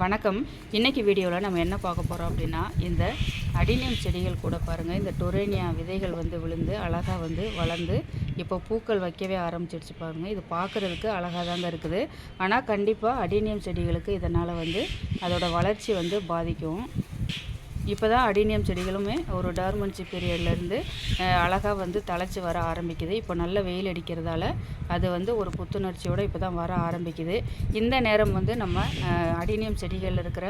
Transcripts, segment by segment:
வணக்கம். இன்றைக்கி வீடியோவில் நம்ம என்ன பார்க்க போகிறோம் அப்படின்னா இந்த அடினியம் செடிகள் கூட பாருங்கள் இந்த டொரேனியா விதைகள் வந்து விழுந்து அழகாக வந்து வளர்ந்து இப்போ பூக்கள் வைக்கவே ஆரம்பிச்சிடுச்சு பாருங்கள் இது பார்க்குறதுக்கு அழகாக தாங்க இருக்குது. ஆனால் கண்டிப்பாக அடினியம் செடிகளுக்கு இதனால் வந்து அதோடய வளர்ச்சி வந்து பாதிக்கும். இப்போ தான் அடினியம் செடிகளுமே ஒரு டார்மன்சி பீரியட்லேருந்து அழகாக வந்து தழைச்சி வர ஆரம்பிக்குது. இப்போ நல்ல வெயில் அடிக்கிறதால அது வந்து ஒரு புத்துணர்ச்சியோடு இப்போ தான் வர ஆரம்பிக்குது. இந்த நேரம் வந்து நம்ம அடினியம் செடிகளில் இருக்கிற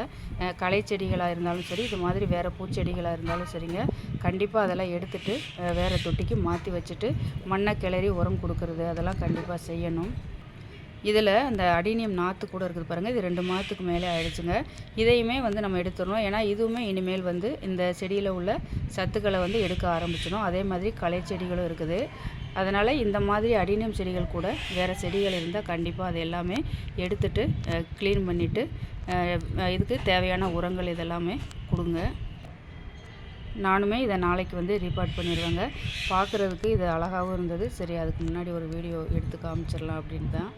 களை செடிகளாக இருந்தாலும் சரி இது மாதிரி வேறு பூச்செடிகளாக இருந்தாலும் சரிங்க கண்டிப்பாக அதெல்லாம் எடுத்துகிட்டு வேறு தொட்டிக்கு மாற்றி வச்சுட்டு மண்ணை கிளறி உரம் கொடுக்கறது அதெல்லாம் கண்டிப்பாக செய்யணும். இதில் அந்த அடினியம் நாற்று கூட இருக்குது பாருங்கள் இது ரெண்டு மாதத்துக்கு மேலே ஆயிடுச்சுங்க. இதையுமே வந்து நம்ம எடுத்துடணும். ஏன்னா இதுவுமே இனிமேல் வந்து இந்த செடியில் உள்ள சத்துக்களை வந்து எடுக்க ஆரம்பிச்சிடும். அதே மாதிரி களை செடிகளும் இருக்குது. அதனால் இந்த மாதிரி அடினியம் செடிகள் கூட வேறு செடிகள் இருந்தால் கண்டிப்பாக அது எல்லாமே எடுத்துட்டு க்ளீன் பண்ணிவிட்டு இதுக்கு தேவையான உரங்கள் இதெல்லாமே கொடுங்க. நானுமே இதை நாளைக்கு வந்து ரிப்போர்ட் பண்ணிடுவேங்க. பார்க்குறதுக்கு இது அழகாகவும் இருந்தது. சரி அதுக்கு முன்னாடி ஒரு வீடியோ எடுத்து காமிச்சிடலாம் அப்படின்னு தான்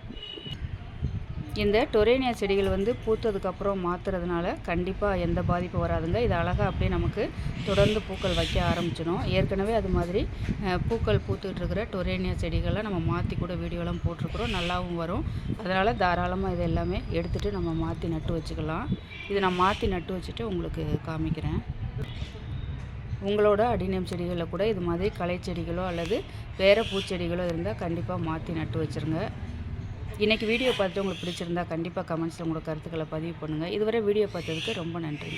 இந்த டொரேனியா செடிகள் வந்து பூத்ததுக்கப்புறம் மாற்றுறதுனால கண்டிப்பாக எந்த பாதிப்பும் வராதுங்க. இது அழகாக அப்படியே நமக்கு தொடர்ந்து பூக்கள் வைக்க ஆரம்பிச்சிடும். ஏற்கனவே அது மாதிரி பூக்கள் பூத்துக்கிட்டு இருக்கிற டொரேனியா செடிகளை நம்ம மாற்றி கூட வீடியோலாம் போட்டிருக்கிறோம். நல்லாவும் வரும். அதனால் தாராளமாக இது எல்லாமே எடுத்துகிட்டு நம்ம மாற்றி நட்டு வச்சுக்கலாம். இதை நான் மாற்றி நட்டு வச்சுட்டு உங்களுக்கு காமிக்கிறேன். உங்களோட அடிநம் செடிகளில் கூட இது மாதிரி களை செடிகளோ அல்லது வேறு பூச்செடிகளோ இருந்தால் கண்டிப்பாக மாற்றி நட்டு வச்சுருங்க. இன்றைக்கி வீடியோ பார்த்துட்டு உங்களுக்கு பிடிச்சிருந்தா கண்டிப்பாக கமெண்ட்ஸில் உங்களோட கருத்துக்களை பதிவு பண்ணுங்கள் இதுவரை வீடியோ பார்த்ததுக்கு ரொம்ப நன்றி